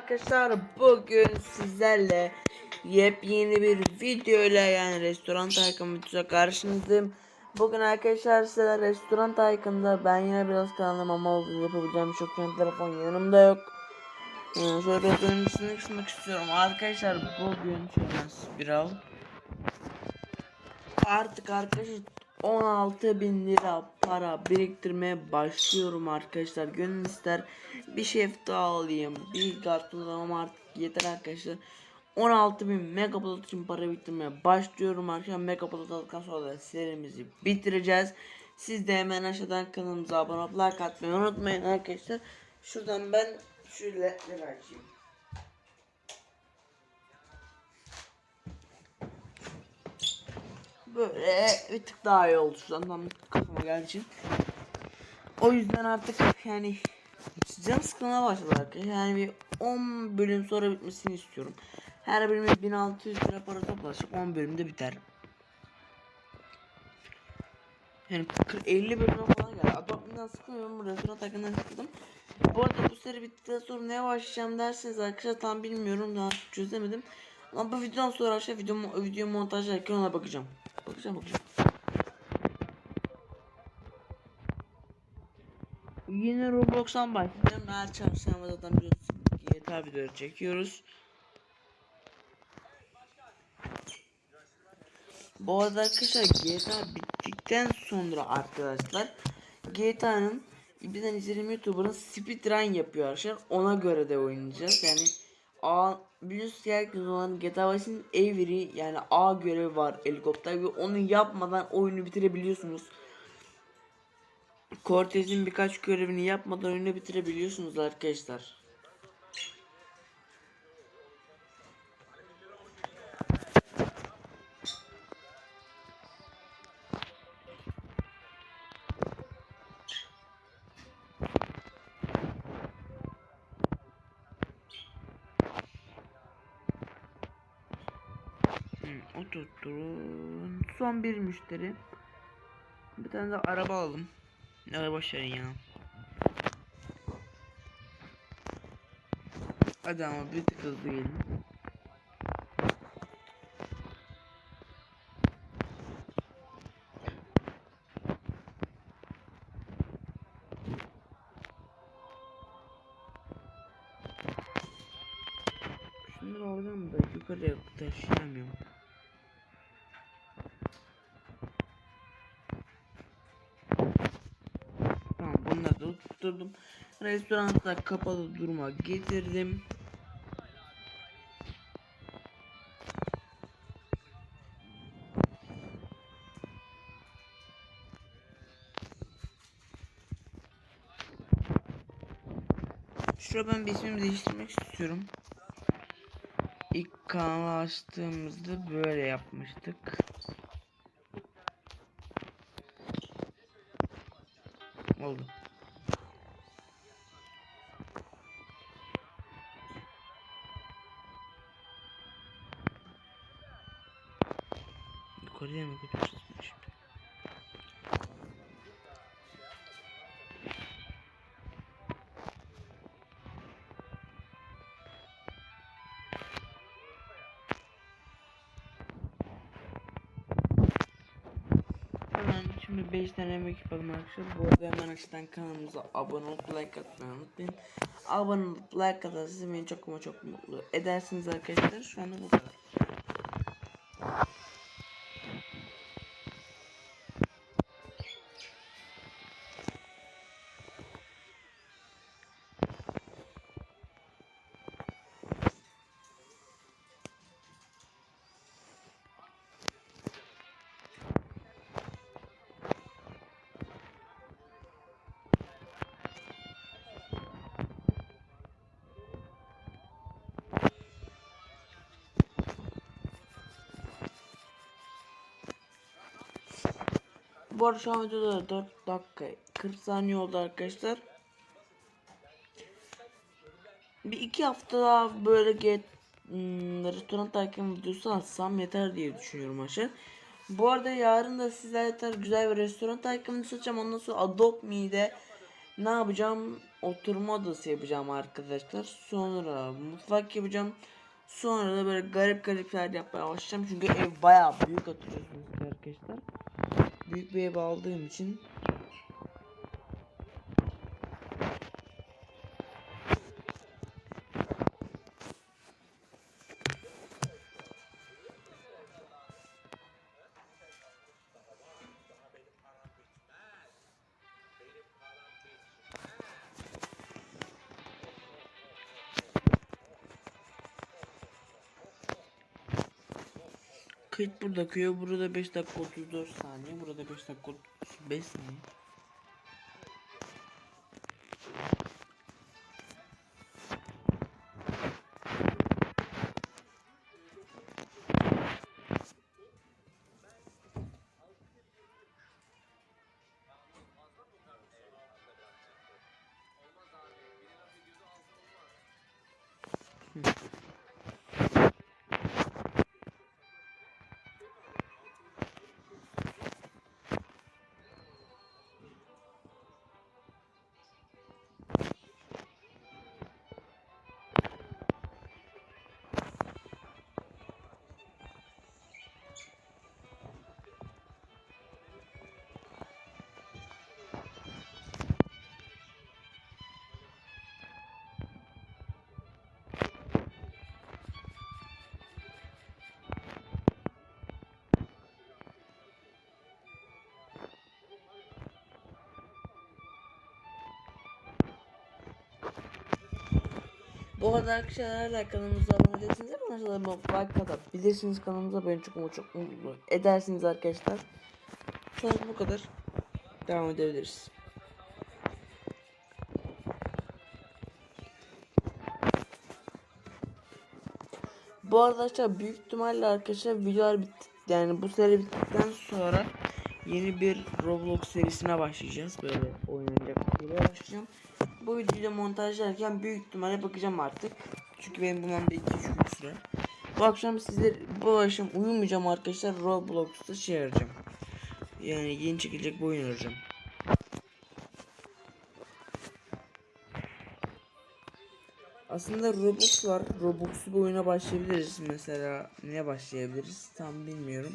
arkadaşlar bugün sizlerle yepyeni bir video ile yani restoran Tycoon videosu karşınızdayım. Bugün arkadaşlar size restoran Tycoon'da ben yine biraz karanlığım ama yapabileceğim çok benim telefon yanımda yok. Ee, şöyle biraz öncesini kısmak istiyorum. Arkadaşlar bugün şöyle bir al. Artık arkadaşlar 16 bin lira para biriktirmeye başlıyorum arkadaşlar. Gönül ister bir şef daha alayım. Bir karton ama artık yeter arkadaşlar. 16 bin megapolat için para biriktirmeye başlıyorum arkadaşlar. Megapolat aldıktan sonra serimizi bitireceğiz. Siz de hemen aşağıdan kanalımıza abone olup like atmayı unutmayın arkadaşlar. Şuradan ben şöyle açayım. Böyle bir tık daha iyi oldu şu an tam kafama geldiği için. O yüzden artık yani canım sıkılmaya başladı arkadaşlar. Yani bir 10 bölüm sonra bitmesini istiyorum. Her bölüme 1600 lira para toplarsak 10 bölümde biter. Yani 40, 50 bölüme falan geldi. Adamdan sıkılıyorum. Restoran takımdan sıkıldım. Bu arada bu seri bittikten sonra neye başlayacağım derseniz arkadaşlar tam bilmiyorum daha çözemedim. Ama bu videodan sonra arkadaşlar video, video montajlarken ona bakacağım. Bakacağım bakacağım. Yine Roblox'tan başlayacağım. Her çarşamba zaten biliyorsunuz GTA videoları çekiyoruz. Bu arada arkadaşlar GTA bittikten sonra arkadaşlar GTA'nın bizden izleyelim YouTuber'ın speedrun yapıyor arkadaşlar. Ona göre de oynayacağız. Yani A ki herkes olan GTA Vice'in Avery yani A görevi var helikopter ve onu yapmadan oyunu bitirebiliyorsunuz. Cortez'in birkaç görevini yapmadan oyunu bitirebiliyorsunuz arkadaşlar. Oturtturun. Son bir müşteri. Bir tane de araba alalım. Boş verin ya. Hadi ama bir tık hızlı gelin. Şunları oradan da yukarıya taşıyamıyorum. Tutturdum. Restoranda kapalı duruma getirdim. Şurada ben bir ismimi değiştirmek istiyorum. İlk kanalı açtığımızda böyle yapmıştık. Yukarıya mı götüreceğiz bunu şimdi? Hemen şimdi 5 tane yemek yapalım arkadaşlar. Bu arada hemen açıdan kanalımıza abone olup like atmayı unutmayın. Abone olup like atarsanız beni çok ama çok mutlu edersiniz arkadaşlar. Şu anda bu kadar. Bu arada şu an videoda 4 dakika 40 saniye oldu arkadaşlar. Bir iki hafta daha böyle get hmm, restoran takip videosu atsam yeter diye düşünüyorum aşağı. Bu arada yarın da sizlerle yeter güzel bir restoran takip videosu açacağım. Ondan sonra Adopt Me'de ne yapacağım? oturma odası yapacağım arkadaşlar. Sonra mutfak yapacağım. Sonra da böyle garip garip şeyler yapmaya başlayacağım. Çünkü ev bayağı büyük hatırlıyorsunuz arkadaşlar. Büyük bir ev aldığım için Kayıt burada akıyor. Burada 5 dakika 34 saniye. Burada 5 dakika 35 saniye. Bu arada arkadaşlar kanalımıza abone değilseniz hemen aşağıda bir like atabilirsiniz kanalımıza beni çok ama çok mutlu edersiniz arkadaşlar. Sonra bu kadar devam edebiliriz. Bu arada arkadaşlar büyük ihtimalle arkadaşlar videolar bitti yani bu seri bittikten sonra yeni bir Roblox serisine başlayacağız. Böyle oynanacak bir başlayacağım. Bu videoyu montajlarken büyük ihtimalle bakacağım artık. Çünkü benim bulmamda 2-3 gün sürer. Bu akşam sizler bu akşam uyumayacağım arkadaşlar. Roblox'ta şey arayacağım. Yani yeni çekilecek bu oyun arayacağım. Aslında Roblox var. Roblox'lu bir oyuna başlayabiliriz. Mesela ne başlayabiliriz? Tam bilmiyorum.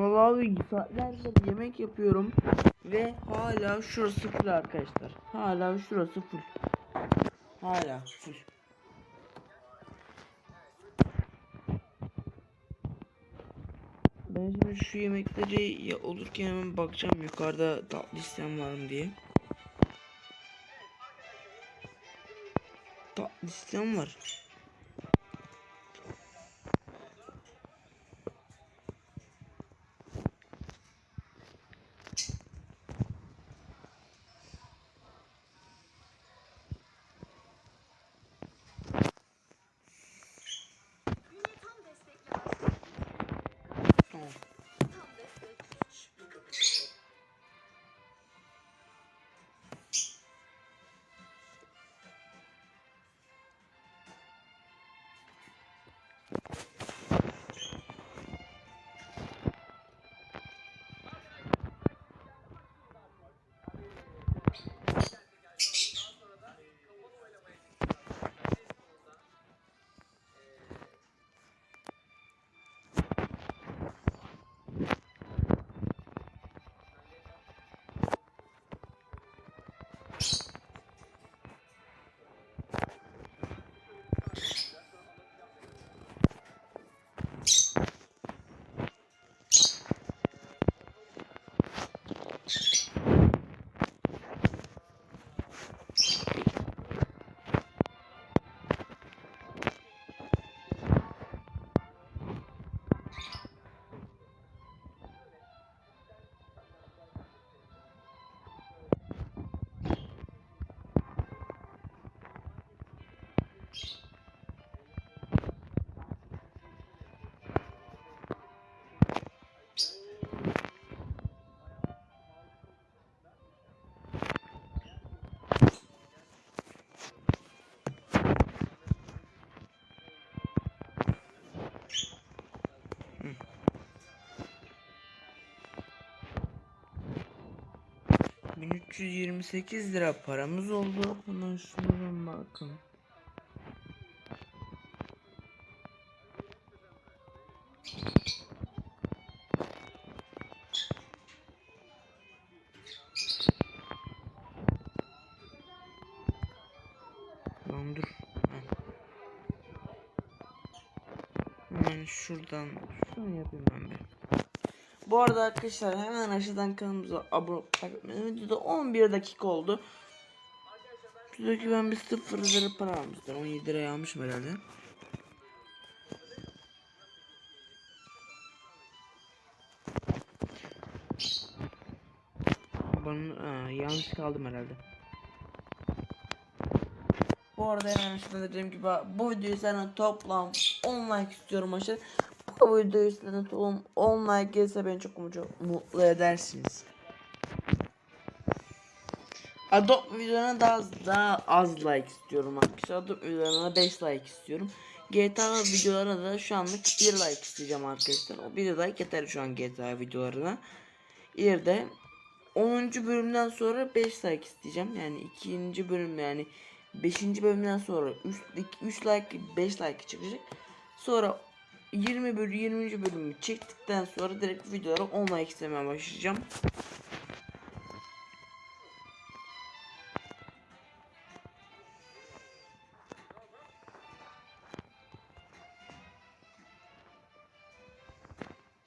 Vallahi saatlerdir yemek yapıyorum ve hala şurası full arkadaşlar. Hala şurası full. Hala full. Ben şimdi şu yemekleri ya olurken hemen bakacağım yukarıda tatlı istem var mı diye. Tatlı istem var. 1328 lira paramız oldu. Hemen şuradan bakın. Şunu yapayım ben bir. Bu arada arkadaşlar hemen aşağıdan kanalımıza abone olmayı Videoda 11 dakika oldu. Şuradaki ben bir 0 lira para almıştım. 17 liraya almışım herhalde. Bana ha, yanlış kaldım herhalde. Bu arada hemen şurada dediğim gibi bu videoyu senden toplam 10 like istiyorum aşağı. Bu videoyu toplam 10 like gelirse beni çok mutlu, edersiniz. Adopt videolarına daha daha az like istiyorum arkadaşlar. Adopt videolarına 5 like istiyorum. GTA videolarına da şu anlık 1 like isteyeceğim arkadaşlar. O 1 like yeter şu an GTA videolarına. İleride 10. bölümden sonra 5 like isteyeceğim. Yani 2. bölüm yani 5. bölümden sonra 3, 3 like 5 like çıkacak. Sonra 20 bölüm 20. bölümü çektikten sonra direkt videolara 10 like başlayacağım.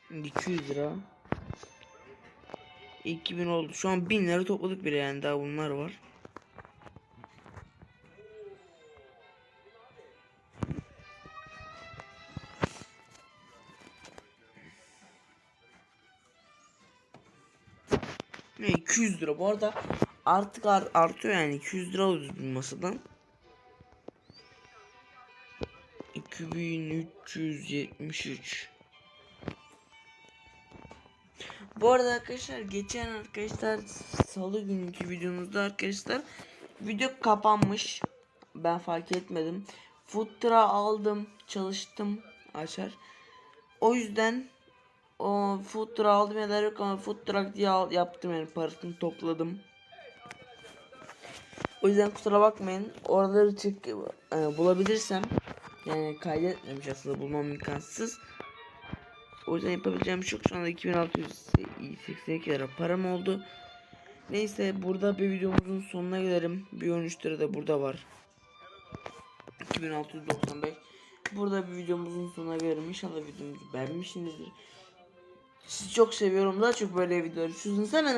Şimdi 200 lira. 2000 oldu. Şu an 1000 lira topladık bile yani daha bunlar var. 200 lira bu arada artık art, artıyor yani 200 lira alıyoruz bir masadan. 2373 Bu arada arkadaşlar geçen arkadaşlar salı günkü videomuzda arkadaşlar video kapanmış. Ben fark etmedim. Futra aldım, çalıştım açar. O yüzden o food truck aldım ya da yok ama food truck diye al, yaptım yani parasını topladım. O yüzden kusura bakmayın. Oraları çık e, bulabilirsem yani kaydetmemiş aslında bulmam imkansız. O yüzden yapabileceğim yok. Şu anda 2682 lira param oldu. Neyse burada bir videomuzun sonuna gelelim. Bir 13 lira da burada var. 2695 Burada bir videomuzun sonuna gelelim. İnşallah videomuzu beğenmişsinizdir. Sizi çok seviyorum. Daha çok böyle videolar istiyorsanız hemen